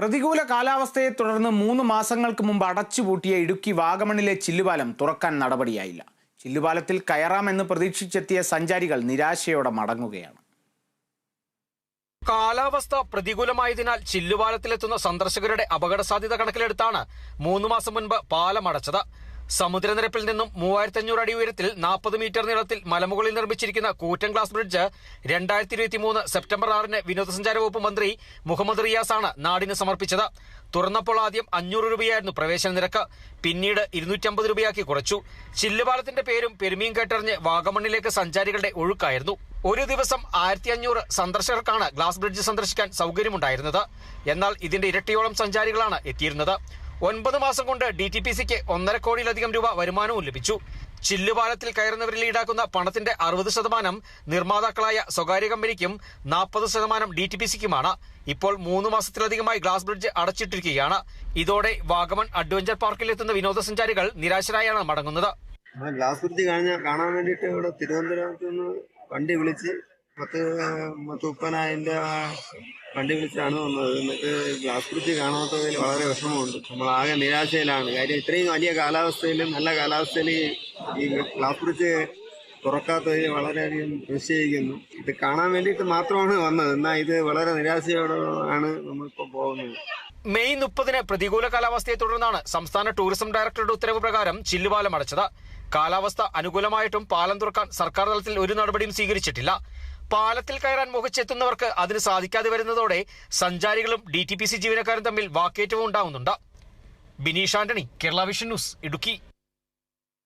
പ്രതികൂല കാലാവസ്ഥയെ തുടർന്ന് മൂന്ന് മാസങ്ങൾക്ക് മുമ്പ് അടച്ചുപൂട്ടിയ ഇടുക്കി വാഗമണിലെ ചില്ലുപാലം തുറക്കാൻ നടപടിയായില്ല. ചില്ലുപാലത്തിൽ കയറാമെന്ന് പ്രതീക്ഷിച്ചെത്തിയ സഞ്ചാരികൾ നിരാശയോടെ മടങ്ങുകയാണ്. കാലാവസ്ഥ പ്രതികൂലമായതിനാൽ ചില്ലുപാലത്തിലെത്തുന്ന സന്ദർശകരുടെ അപകട സാധ്യത കണക്കിലെടുത്താണ് മൂന്ന് മാസം മുൻപ് പാലം അടച്ചത്. സമുദ്രനിരപ്പിൽ നിന്നും മൂവായിരത്തി അഞ്ഞൂറ് അടി ഉയരത്തിൽ നാൽപ്പത് മീറ്റർ നീളത്തിൽ മലമുകളിൽ നിർമ്മിച്ചിരിക്കുന്ന കൂറ്റൻ ഗ്ലാസ് ബ്രിഡ്ജ് രണ്ടായിരത്തി ഇരുപത്തി മൂന്ന് സെപ്റ്റംബർ ആറിന് വിനോദസഞ്ചാര വകുപ്പ് മന്ത്രി മുഹമ്മദ് റിയാസാണ് നാടിന് സമർപ്പിച്ചത്. തുറന്നപ്പോൾ ആദ്യം അഞ്ഞൂറ് രൂപയായിരുന്നു പ്രവേശന നിരക്ക്. പിന്നീട് ഇരുന്നൂറ്റമ്പത് രൂപയാക്കി കുറച്ചു. ചില്ലുപാലത്തിന്റെ പേരും പെരുമീൻ കേട്ടറിഞ്ഞ് വാഗമണ്ണിലേക്ക് സഞ്ചാരികളുടെ ഒഴുക്കായിരുന്നു. ഒരു ദിവസം ആയിരത്തി അഞ്ഞൂറ് സന്ദർശകർക്കാണ് ഗ്ലാസ് ബ്രിഡ്ജ് സന്ദർശിക്കാൻ സൗകര്യമുണ്ടായിരുന്നത്. എന്നാൽ ഇതിന്റെ ഇരട്ടിയോളം സഞ്ചാരികളാണ് എത്തിയിരുന്നത്. ഒൻപത് മാസം കൊണ്ട് ഡി ടി പി സിക്ക് ഒന്നര കോടിയിലധികം രൂപ വരുമാനവും ലഭിച്ചു. ചില്ലുപാലത്തിൽ കയറുന്നവരിൽ ഈടാക്കുന്ന പണത്തിന്റെ അറുപത് ശതമാനം നിർമ്മാതാക്കളായ സ്വകാര്യ കമ്പനിക്കും നാൽപ്പത് ശതമാനം ഡി ടി പി സിക്കുമാണ്. ഇപ്പോൾ മൂന്ന് മാസത്തിലധികമായി ഗ്ലാസ് ബ്രിഡ്ജ് അടച്ചിട്ടിരിക്കുകയാണ്. ഇതോടെ വാഗമൺ അഡ്വഞ്ചർ പാർക്കിൽ എത്തുന്ന വിനോദസഞ്ചാരികൾ നിരാശരായാണ് മടങ്ങുന്നത്. ഗ്ലാസ് ബ്രിഡ്ജ് കാണാൻ വേണ്ടിയിട്ട് ഇവിടെ തിരുവനന്തപുരത്ത് നിന്ന് വണ്ടി വിളിച്ച് പത്ത് മുപ്പതിനായിരം വണ്ടി വിളിച്ചാണ് വന്നത്. എന്നിട്ട് ഗ്ലാസ് ബ്രിഡ്ജ് കാണാത്തതിൽ വളരെ വിഷമമുണ്ട്. നമ്മൾ ആകെ നിരാശയിലാണ്. കാര്യം ഇത്രയും വലിയ കാലാവസ്ഥയിൽ നല്ല കാലാവസ്ഥയിൽ ഈ ഗ്ലാസ് ബ്രിഡ്ജ് തുറക്കാത്തതിൽ വളരെയധികം നിശ്ചയിക്കുന്നു. ഇത് കാണാൻ വേണ്ടിയിട്ട് മാത്രമാണ് വന്നത്. എന്നാൽ ഇത് വളരെ നിരാശയോടെ ആണ് നമ്മളിപ്പോൾ പോകുന്നത്. മെയ് മുപ്പതിന് പ്രതികൂല കാലാവസ്ഥയെ തുടർന്നാണ് സംസ്ഥാന ടൂറിസം ഡയറക്ടറുടെ ഉത്തരവ് പ്രകാരം ചില്ലുപാലം അടച്ചത്. കാലാവസ്ഥ അനുകൂലമായിട്ടും പാലം തുറക്കാൻ സർക്കാർ തലത്തിൽ ഒരു നടപടിയും സ്വീകരിച്ചിട്ടില്ല. പാലത്തിൽ കയറാൻ മുഖച്ചെത്തുന്നവർക്ക് അതിന് സാധിക്കാതെ വരുന്നതോടെ സഞ്ചാരികളും ഡി ടി പി സി ജീവനക്കാരും തമ്മിൽ വാക്കേറ്റവും ഉണ്ടാവുന്നുണ്ട്. Bineesh Antony Kerala Vision News Idukki.